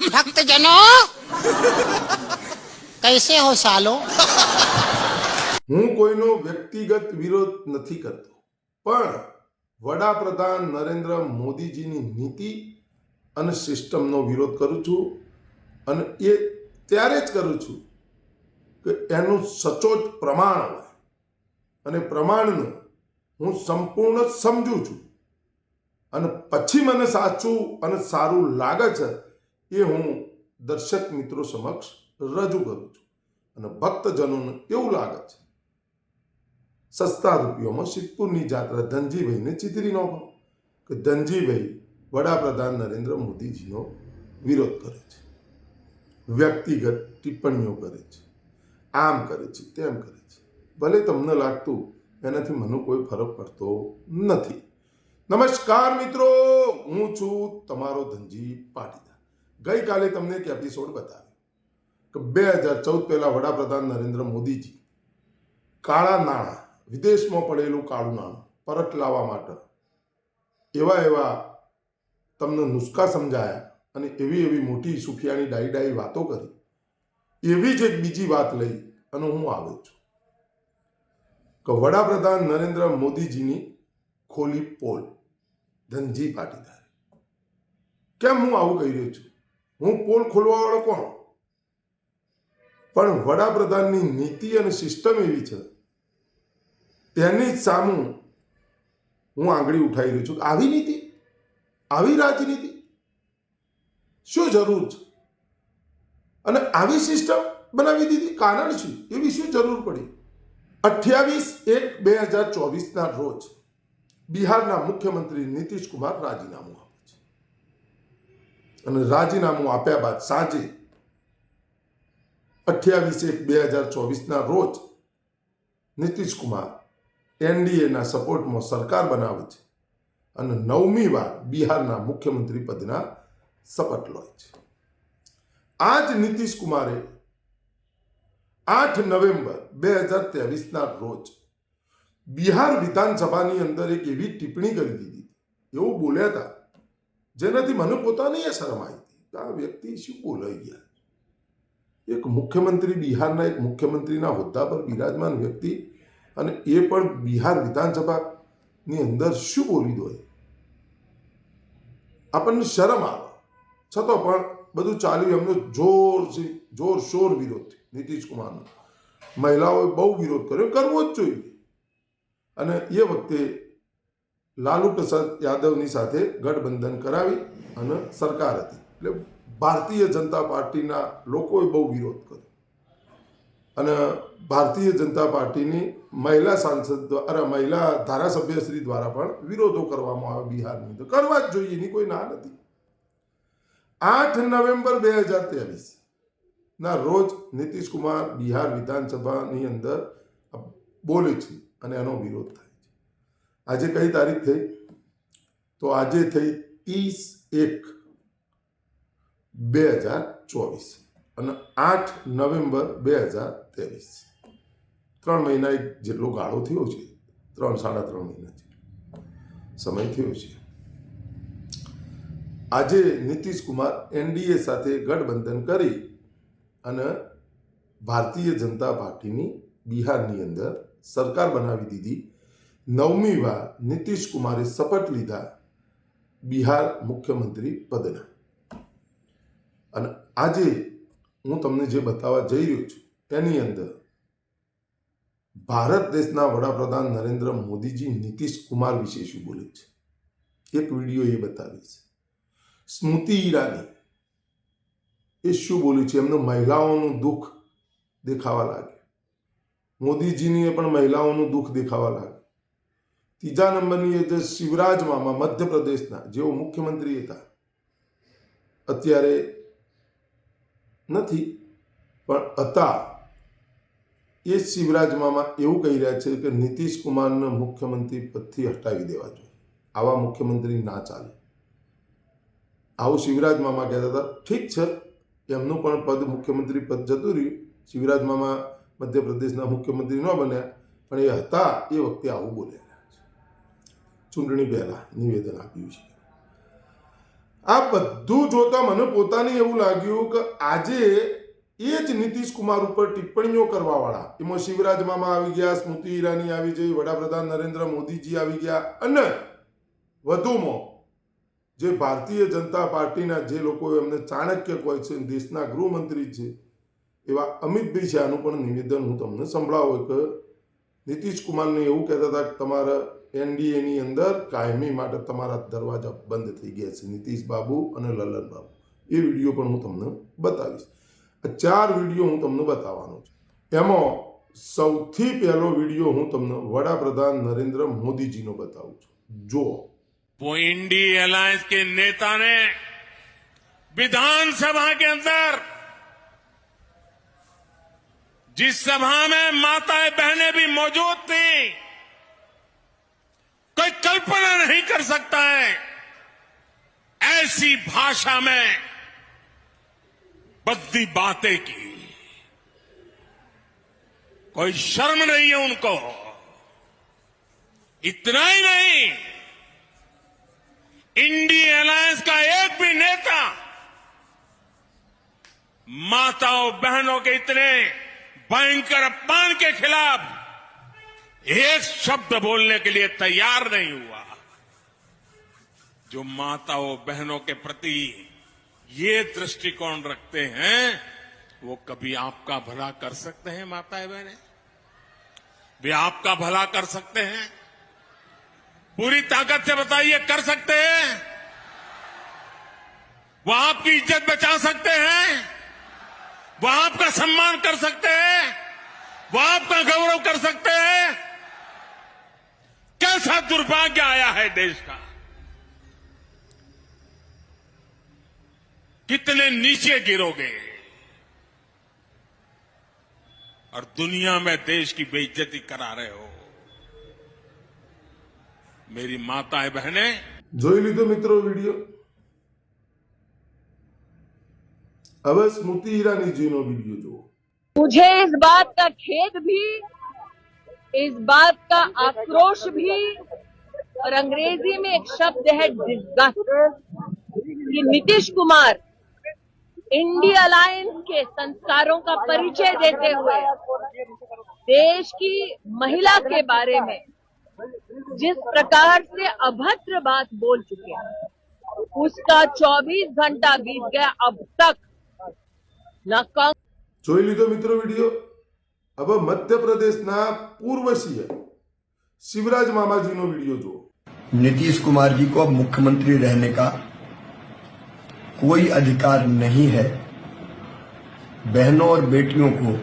ભક્તજનો! કૈસે હો સાલો? હું કોઈનો વ્યક્તિગત વિરોધ નથી કરતો. પણ વડાપ્રધાન નરેન્દ્ર મોદીજીની નીતિ અને સિસ્ટમનો વિરોધ કરું છું અને એ ત્યારે જ કરું છું કે એનું સચોટ પ્રમાણ હોય. અને પ્રમાણનું હું સંપૂર્ણ સમજું છું. અને પછી મને સાચું અને સારું લાગે છે એ હું દર્શક મિત્રો સમક્ષ રજૂ કરું છું. અને ભક્તજનોને એવું લાગે છે, સસ્તા રૂપિયોમાં સિદ્ધપુરની જાત્રા ધનજીભાઈને ચિતરી નાખો કે ધનજીભાઈ વડાપ્રધાન નરેન્દ્ર મોદીજીનો વિરોધ કરે છે, વ્યક્તિગત ટિપ્પણીઓ કરે છે, આમ કરે છે, તેમ કરે છે. ભલે તમને લાગતું એનાથી મને કોઈ ફરક પડતો નથી. નમસ્કાર મિત્રો, હું છું તમારો ધનજી પાટીદાર. ગઈકાલે તમને એક એપિસોડ બતાવ્યો કે બે હજાર ચૌદ પહેલા વડાપ્રધાન નરેન્દ્ર મોદીજી કાળા નાણાં, વિદેશમાં પડેલું કાળું નાણું પરત લાવવા માટે એવા એવા તમને નુસ્ખા સમજાયા અને એવી એવી મોટી સુફિયાની ડાઈ ડાઈ વાતો કરી. એવી જ એક બીજી વાત લઈ અને હું આવ્યો છું કે વડાપ્રધાન નરેન્દ્ર મોદીજીની ખોલી પોલ ધનજી પાટીદાર. કેમ હું આવું કહી રહ્યો છું? હું પોલ ખોલવાવાળો કોણ? પણ વડાપ્રધાનની નીતિ અને સિસ્ટમ એવી છે. તેની જ સામું હું આંગળી ઉઠાવી રહ્યો છું. આવી નીતિ? આવી રાજનીતિ? શું જરૂર છે? અને આવી સિસ્ટમ બનાવી દીધી? કારણ શું? એવી શું જરૂર પડી? અઠ્યાવીસ એક બે હજાર ચોવીસના રોજ બિહારના મુખ્યમંત્રી નીતિશ કુમાર રાજીનામું આપે. છે અને રાજીનામું આપ્યા બાદ સાંજે અઠ્યાવીસ એક બે હજાર ચોવીસના રોજ નીતિશ કુમાર એનડીએના સપોર્ટમાં સરકાર બનાવે છે અને નવમી વાર બિહારના મુખ્યમંત્રી પદના શપથ લે છે. આ જ નીતિશ કુમારે આઠ નવેમ્બર બે હજાર ત્રેવીસના રોજ બિહાર વિધાનસભાની અંદર એક એવી ટિપ્પણી કરી દીધી. એવું બોલ્યા હતા જેનાથી મને પોતાની એ શરમ આવી હતી આ વ્યક્તિ શું બોલાઈ ગયા? એક મુખ્યમંત્રી બિહારના એક મુખ્યમંત્રીના હોદ્દા પર બિરાજમાન વ્યક્તિ અને એ પણ બિહાર વિધાનસભાની અંદર શું બોલી દો? આપણને શરમ આવે. છતાં પણ બધું ચાલ્યું, એમનો જોર જોર શોર વિરોધ થયો. નીતિશ કુમારનો મહિલાઓએ બહુ વિરોધ કર્યો. કરવો જ જોઈએ. અને એ વખતે લાલુ પ્રસાદ યાદવની સાથે ગઠબંધન કરાવી અને સરકાર હતી. એટલે ભારતીય જનતા પાર્ટીના લોકોએ બહુ વિરોધ કર્યો. અને ભારતીય જનતા પાર્ટીની મહિલા સાંસદ દ્વારા મહિલા ધારાસભ્યશ્રી દ્વારા પણ વિરોધો કરવામાં આવે બિહારની. તો કરવા જ જોઈએ, એની કોઈ ના નથી. આઠ નવેમ્બર બે હજાર ત્રેવીસ ના રોજ નીતિશ કુમાર બિહાર વિધાનસભાની અંદર બોલે છે અને એનો વિરોધ થાય. આજે કઈ તારીખ થઈ? તો આજે થઈ ત્રીસ એક બે હજાર ચોવીસ અને આઠ નવેમ્બર બે હજાર ત્રેવીસ. ત્રણ મહિના એક જેટલો ગાળો થયો છે, ત્રણ, સાડા ત્રણ મહિના સમય થયો છે. આજે નીતિશ કુમાર એનડીએ સાથે ગઠબંધન કરી અને ભારતીય જનતા પાર્ટીની બિહારની અંદર સરકાર બનાવી દીધી નવમી વાર નીતિશ કુમારે શપથ લીધા બિહાર મુખ્યમંત્રી પદના. અને આજે હું તમને જે બતાવવા જઈ રહ્યો છું, તેની અંદર ભારત દેશના વડાપ્રધાન નરેન્દ્ર મોદીજી નીતિશ કુમાર વિશે શું બોલે છે? એક વીડિયો એ બતાવી છે. સ્મૃતિ ઈરાની એ શું બોલ્યું છે? એમનું મહિલાઓનું દુઃખ દેખાવા લાગે મોદીજીની પણ મહિલાઓનું દુઃખ દેખાવા લાગે ત્રીજા નંબરની જે શિવરાજ મામા મધ્યપ્રદેશના જેઓ મુખ્યમંત્રી હતા. અત્યારે નથી, પણ હતા. એ શિવરાજ મામા એવું કહી રહ્યા છે કે નીતિશ કુમારને મુખ્યમંત્રી પદથી હટાવી દેવા જોઈએ. આવા મુખ્યમંત્રી ના ચાલે. આવું શિવરાજ મામા કહેતા હતા, ઠીક છે, એમનું પણ પદ મુખ્યમંત્રી પદ જતું રહ્યું. શિવરાજ મામા મધ્યપ્રદેશના મુખ્યમંત્રી ન બન્યા, પણ એ હતા, એ વખતે આવું બોલ્યા ચૂંટણી પહેલા નિવેદન આપ્યું છે. આ બધું જોતા મને પોતાને એવું લાગ્યું કે આજે એ જ નીતિશ કુમાર ઉપર ટિપ્પણીઓ કરવાવાળા, એમાં શિવરાજ મામા આવી ગયા, સ્મૃતિ ઈરાની આવી જઈ વડાપ્રધાન નરેન્દ્ર મોદીજી આવી ગયા અને વધુમાં જે ભારતીય જનતા પાર્ટીના જે લોકો એમને ચાણક્ય કહે છે, દેશના ગૃહમંત્રી છે, એવા અમિતભાઈ શાહનું પણ નિવેદન હું તમને સંભળાવું કે નીતિશ કુમારને એવું કહેતા હતા કે તમારા એનડીએની અંદર કાયમી માટે તમારા દરવાજા બંધ થઈ ગયા છે નીતિશ બાબુ અને લલન બાબુ એ વિડીયો પણ હું તમને બતાવીશ આ ચાર વિડીયો હું તમને બતાવવાનો છું એમાં સૌથી પહેલો વિડીયો હું તમને વડાપ્રધાન નરેન્દ્ર મોદીજીનો બતાવું છું જુઓ वो इंडी अलायंस के नेता ने विधानसभा के अंदर जिस सभा में माताएं बहनें भी मौजूद थी कोई कल्पना नहीं कर सकता है। ऐसी भाषा में बद्दी बातें की। कोई शर्म नहीं है उनको। इतना ही नहीं। इंडी अलायंस का एक भी नेता माताओं बहनों के इतने भयंकर अपमान के खिलाफ एक शब्द बोलने के लिए तैयार नहीं हुआ। जो माताओं, बहनों के प्रति ये दृष्टिकोण रखते हैं, वो कभी आपका भला कर सकते हैं, माताएँ बहनें? वे आपका भला कर सकते हैं? पूरी ताकत से बताइए, कर सकते हैं? वो आपकी इज़्ज़त बचा सकते हैं? वो आपका सम्मान कर सकते हैं? वो आपका गौरव कर सकते हैं? कैसा दुर्भाग्य आया है देश का कितने नीचे गिरोगे और दुनिया में देश की बेइज्जती करा रहे हो मेरी माताएं बहनें જોઈ લીધો મિત્રો વિડીયો હવે સ્મૃતિ ઈરાનીજીનો વિડીયો જુઓ मुझे इस बात का खेद भी इस बात का आक्रोश भी और अंग्रेज़ी में एक शब्द है डिजास्ट कि नीतीश कुमार इंडिया अलायंस के संस्कारों का परिचय देते हुए देश की महिला के बारे में जिस प्रकार से अभद्र बात बोल चुके हैं, उसका 24 घंटा बीत गया। अब तक न कांग्रेस लीधो मित्रों वीडियो। હવે મધ્યપ્રદેશના પૂર્વ સીએમ શિવરાજ મામાજીનો વિડીયો જુઓ नीतीश कुमार जी को अब मुख्यमंत्री रहने का कोई अधिकार नहीं है बहनों और बेटियों को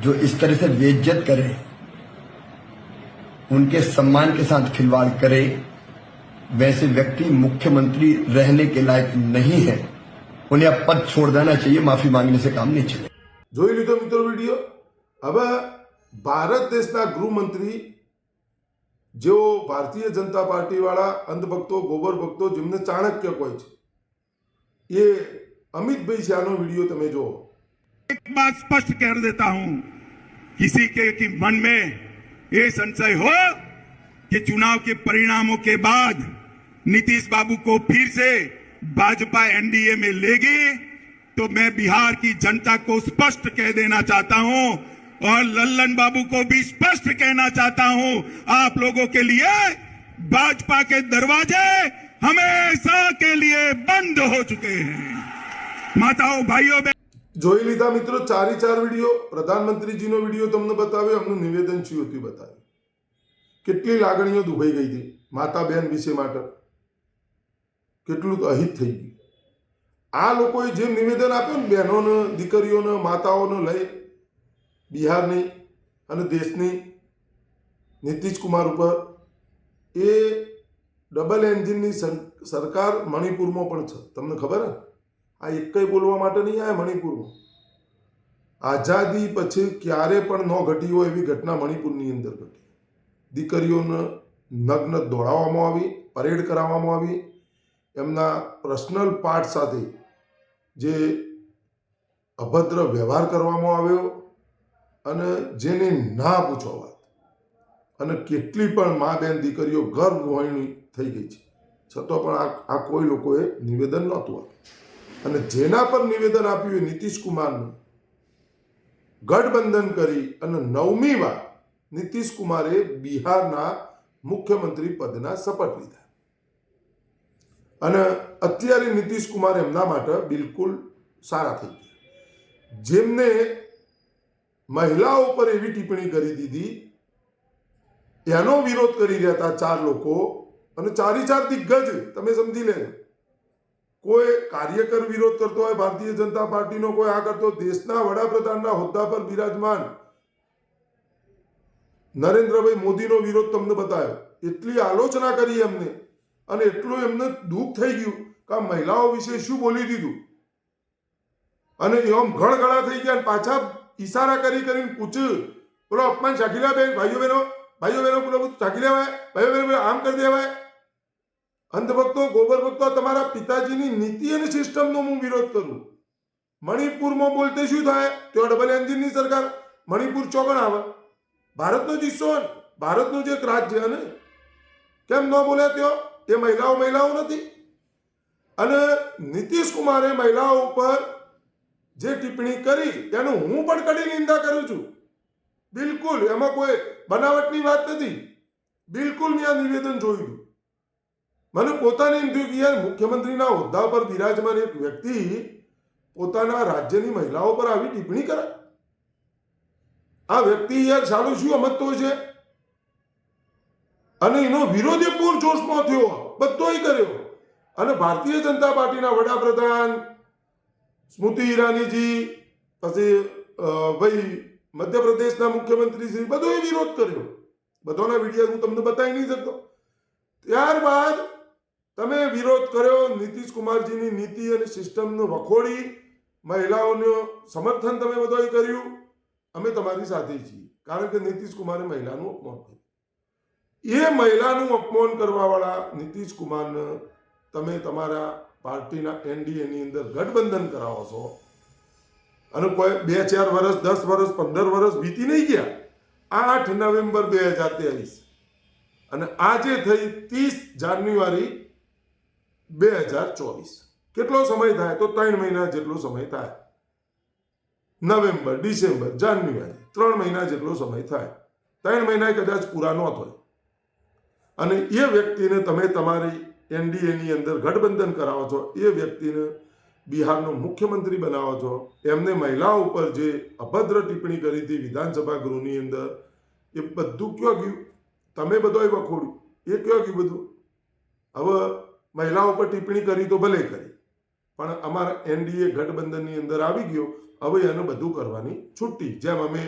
जो इस तरह से बेइज्जत करे उनके सम्मान के साथ खिलवाड़ करे वैसे व्यक्ति मुख्यमंत्री रहने के लायक नहीं है उन्हें अब पद छोड़ देना चाहिए माफी मांगने से काम नहीं चले જોઈ લીધો મિત્રો વિડીયો હવે ભારત દેશના ગૃહમંત્રી જેઓ ભારતીય જનતા પાર્ટીવાળા અંધભક્તો ગોબર ભક્તો જેમને ચાણક્ય કહે છે એ અમિતભાઈ શાહનો વિડીયો તમે જુઓ एक बात स्पष्ट कर देता हूं किसी के कि मन में ये संशय हो कि चुनाव के परिणामों के बाद नीतीश बाबू को फिर से भाजपा एनडीए में लेगी तो मैं बिहार की जनता को स्पष्ट कह देना चाहता हूं और लल्लन बाबू को भी स्पष्ट कहना चाहता हूं आप लोगों के लिए भाजपा के दरवाजे हमेशा के लिए बंद हो चुके हैं माताओं भाइयों बहनों, જોઈ લીધા મિત્રો ચારે ચાર વિડીયો પ્રધાનમંત્રીજીનો વિડીયો તમને બતાવ્યો એમનું નિવેદન શું હતું બતાવ્યું કેટલી લાગણીઓ દુભાઈ ગઈ હતી માતા બહેન વિશે માટે કેટલું તો અહિત થઈ ગયું આ લોકોએ જે નિવેદન આપ્યું ને બહેનોને, દીકરીઓને, માતાઓને લઈ, બિહારની અને દેશની નીતિશ કુમાર ઉપર, એ ડબલ એન્જિનની સર- સરકાર મણિપુરમાં પણ છે. તમને ખબર હે? આ એક બોલવા માટે નહીં આવે મણિપુરમાં. આઝાદી પછી ક્યારે પણ ન ઘટી હોય એવી ઘટના મણિપુરની અંદર ઘટી. દીકરીઓને નગ્ન દોડાવવામાં આવી, પરેડ કરાવવામાં આવી. એમના પર્સનલ પાર્ટ સાથે જે અભદ્ર વ્યવહાર કરવામાં આવ્યો અને જેને ના પૂછો વાત. અને કેટલી પણ મા બેન દીકરીઓ ગર્ભવાહિણી થઈ ગઈ છે. છતાં પણ આ આ કોઈ લોકોએ નિવેદન નહોતું આપ્યું. અને જેના પર નિવેદન આપ્યું એ નીતિશ કુમારનું. ગઠબંધન કરી અને નવમી વાર નીતિશ કુમારે બિહારના મુખ્યમંત્રી પદના શપથ લીધા. અને અત્યારે નીતિશ કુમાર એમના માટે બિલકુલ સારા થઈ ગયા. જેમને મહિલાઓ પર એવી ટિપ્પણી કરી દીધી, એનો વિરોધ કરી રહ્યા હતા ચાર લોકો, અને ચારી ચાર દિગ્ગજ, તમે સમજી લેજો. કોઈ કાર્યકર વિરોધ કરતો હોય, ભારતીય જનતા પાર્ટીનો કોઈ આ કરતો દેશના વડાપ્રધાનના હોદ્દા પર બિરાજમાન નરેન્દ્રભાઈ મોદીનો વિરોધ તમને બતાવ્યો. એટલી આલોચના કરી એમને. અને એટલું એમને દુઃખ થઈ ગયું કે આ મહિલાઓ વિશે શું બોલી દીધું? અને એમ ગળગળા થઈ ગયા પાછા ઈશારા કરી કરીને કૂચ બોલો, અપમાન શાકીલા બેન, ભાઈઓ બહેનો ભાઈઓ બહેનો, બોલો, બધું ચાકી લેવાય, ભાઈઓ બહેનો બોલો આમ કરી દેવાય. અંધભક્તો ગોબર ભક્તો તમારા પિતાજીની નીતિ અને સિસ્ટમનો હું વિરોધ કરું. મણિપુરમાં બોલતે શું થાય? તો ડબલ એન્જિનની સરકાર, મણિપુર ચોગણ આવે. ભારતનો જ હિસ્સો. ભારતનું જે એક રાજ્ય અને કેમ ન બોલ્યા ત્યો એ મહિલાઓ મહિલાઓ નથી. અને નીતિશ કુમારે મહિલાઓ ઉપર જે ટિપ્પણી કરી, તેનું હું પણ કડી નિંદા કરું છું. બિલકુલ, એમાં કોઈ બનાવટની વાત નથી. બિલકુલ મેં આ નિવેદન જોયું. મને પોતાને એમ થયું કે યાર મુખ્યમંત્રીના હોદ્દા પર બિરાજમાન એક વ્યક્તિ પોતાના રાજ્યની મહિલાઓ પર આવી ટિપ્પણી કરે આ વ્યક્તિ યાર સારું શું સમજતો છે? અને એનો વિરોધ એ પૂરજોશમાં થયો. બધોય કર્યો. અને ભારતીય જનતા પાર્ટીના વડાપ્રધાન સ્મૃતિ ઈરાનીજી, પછી ભાઈ મધ્યપ્રદેશના મુખ્યમંત્રી શ્રી બધોએ વિરોધ કર્યો. બધોના વીડિયો હું તમને બતાવી નહીં શકતો. ત્યારબાદ તમે વિરોધ કર્યો નીતિશ કુમારજીની નીતિ અને સિસ્ટમને વખોડી. મહિલાઓનું સમર્થન તમે બધાએ કર્યું. અમે તમારી સાથે છીએ. કારણ કે નીતિશ કુમારે મહિલાનું અપમાન કર્યું. એ મહિલાનું અપમાન કરવાવાળા નીતિશ કુમારને તમે તમારા પાર્ટીના એનડીએની અંદર ગઠબંધન કરાવો છો. અને કોઈ બે, ચાર વર્ષ દસ વર્ષ પંદર વર્ષ વીતી નહીં ગયા. આઠ નવેમ્બર બે હજાર ત્રેવીસ. અને આજે થઈ ત્રીસ જાન્યુઆરી બે હજાર ચોવીસ. કેટલો સમય થાય? તો ત્રણ મહિના જેટલો સમય થાય. નવેમ્બર, ડિસેમ્બર, જાન્યુઆરી, ત્રણ મહિના જેટલો સમય થાય. ત્રણ મહિના કદાચ પૂરા ન થાય અને એ વ્યક્તિને તમે તમારી એનડીએની અંદર ગઠબંધન કરાવો છો, એ વ્યક્તિને બિહારનો મુખ્યમંત્રી બનાવો છો. એમને મહિલાઓ ઉપર જે અભદ્ર ટિપ્પણી કરી હતી વિધાનસભા ગૃહની અંદર, એ બધું ક્યો ગયું? તમે બધોય વખોડ્યું. એ કયો ગયું બધું? હવે મહિલાઓ પર ટિપ્પણી કરી તો ભલે કરી, પણ અમારા એનડીએ ગઠબંધનની અંદર આવી ગયો. હવે એને બધું કરવાની છુટ્ટી. જેમ અમે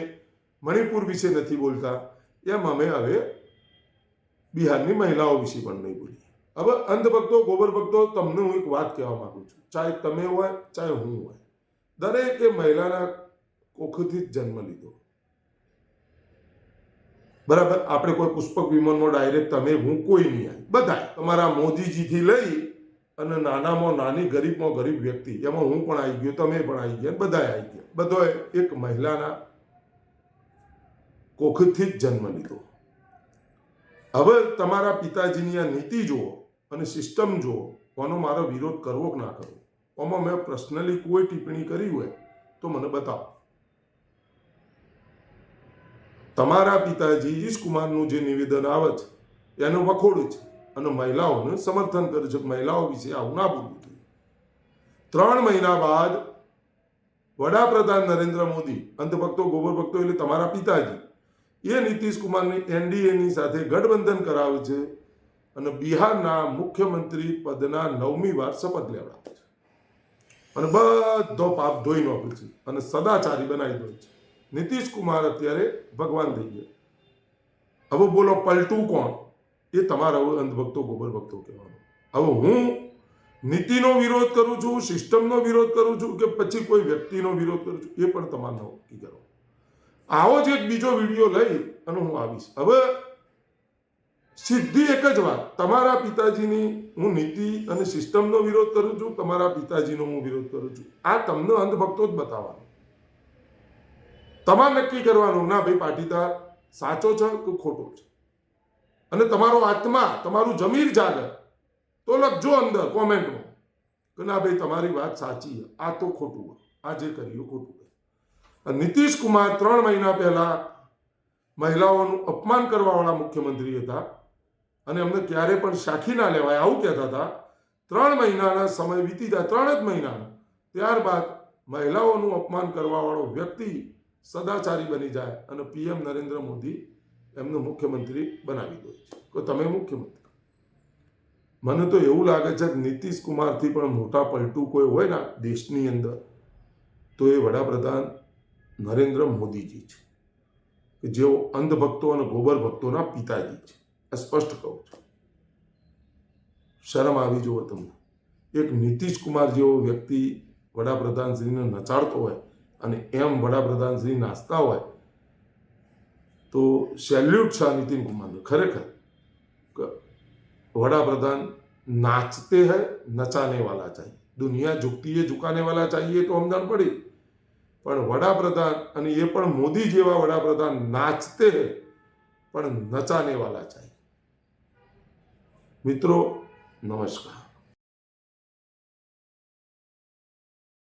મણિપુર વિશે નથી બોલતા, એમ અમે હવે બિહારની મહિલાઓ વિશે પણ નહીં બોલીએ. હવે અંધભક્તો ગોબર ભક્તો તમને હું એક વાત કહેવા માગું છું. ચાહે તમે હોય, ચાહે હું હોય. દરેકે મહિલાના કોખથી જ જન્મ લીધો. બરાબર? આપણે કોઈ પુષ્પક વિમાનમાં ડાયરેક્ટ તમે, હું કોઈ નહીં આવી બધા તમારા મોદીજીથી લઈ અને નાનામાં નાની, ગરીબમાં ગરીબ વ્યક્તિ. એમાં હું પણ આવી ગયો, તમે પણ આવી ગયા બધા આવી ગયા. બધો એક મહિલાના કોખથી જ જન્મ લીધો. હવે તમારા પિતાજીની આ નીતિ જુઓ અને સિસ્ટમ જુઓ, કોનો મારો વિરોધ કરવો કે ના કરવો? આમાં મેં પર્સનલી કોઈ ટિપ્પણી કરી હોય તો મને બતાવો. તમારા પિતાજી ઈશ કુમારનું જે નિવેદન આવે છે, એનું વખોડ છે અને મહિલાઓને સમર્થન કરે છે. મહિલાઓ વિશે આવું ના બોલવું જોઈએ. ત્રણ મહિના બાદ વડાપ્રધાન નરેન્દ્ર મોદી અંધભક્તો ગોબર ભક્તો એટલે તમારા પિતાજી. એ નીતિશ કુમારની એનડીએની સાથે ગઠબંધન કરાવે છે અને બિહારના મુખ્યમંત્રી પદના નવમી વાર શપથ લેવડાવે છે. અને બધો પાપ ધોઈ નાખે છે અને સદાચારી બનાવી દે છે. નીતિશ કુમાર અત્યારે ભગવાન થઈ ગયા. હવે બોલો, પલટું કોણ? એ તમારા હવે અંધભક્તો, ગોબર ભક્તો કહેવાનું. હવે હું નીતિનો વિરોધ કરું છું, સિસ્ટમનો વિરોધ કરું છું કે પછી કોઈ વ્યક્તિનો વિરોધ કરું છું, એ પણ તમારે નક્કી કરો આવો જ એક બીજો વીડિયો લઈ અને હું આવીશ. હવે સીધી એક જ વાત. તમારા પિતાજીની હું નીતિ અને સિસ્ટમનો વિરોધ કરું છું, તમારા પિતાજીનો હું વિરોધ કરું છું. આ તમને અંધભક્તો જ બતાવવાનું. તમારે નક્કી કરવાનું, ના ભાઈ, પાટીદાર સાચો છે કે ખોટો છે? અને તમારો આત્મા, તમારું જમીર જાગે તો લખજો અંદર, કોમેન્ટમાં, કે ના ભાઈ, તમારી વાત સાચી છે. આ તો ખોટું. આ જે કર્યું ખોટું. નીતિશ કુમાર ત્રણ મહિના પહેલા મહિલાઓનું અપમાન કરવાવાળા મુખ્યમંત્રી હતા અને અમને ક્યારે પણ સાખી ના લેવાય આવું કહેતા હતા. ત્રણ મહિનાના સમય વીતી જાય, ત્રણ જ મહિનાના. ત્યારબાદ મહિલાઓનું અપમાન કરવાવાળો વ્યક્તિ સદાચારી બની જાય અને પીએમ નરેન્દ્ર મોદી એમનું મુખ્યમંત્રી બનાવી દો છે. કે તમે મુખ્યમંત્રી. મને તો એવું લાગે છે કે નીતિશ કુમારથી પણ મોટા પલટું કોઈ હોય ને દેશની અંદર. તો એ વડાપ્રધાન નરેન્દ્ર મોદીજી છે કે જેઓ અંધભક્તો અને ગોબર ભક્તોના પિતાજી છે આ સ્પષ્ટ કહું છું શરમ આવી જુઓ તમને એક નીતિશ કુમાર જેવો વ્યક્તિ વડાપ્રધાનશ્રીને નચાડતો હોય અને એમ વડાપ્રધાનશ્રી નાચતા હોય તો સેલ્યુટ છે આ નીતિન કુમારને ખરેખર કે वडाप्रधान नाचते हैं नचाने वाला चाहिए दुनिया झुकती है झुकाने वाला चाहिए તો સમજણ પડી પણ વડાપ્રધાન અને એ પણ મોદી જેવા વડાપ્રધાન નાચતે પણ નચાને વાલા ચાહીએ મિત્રો, નમસ્કાર.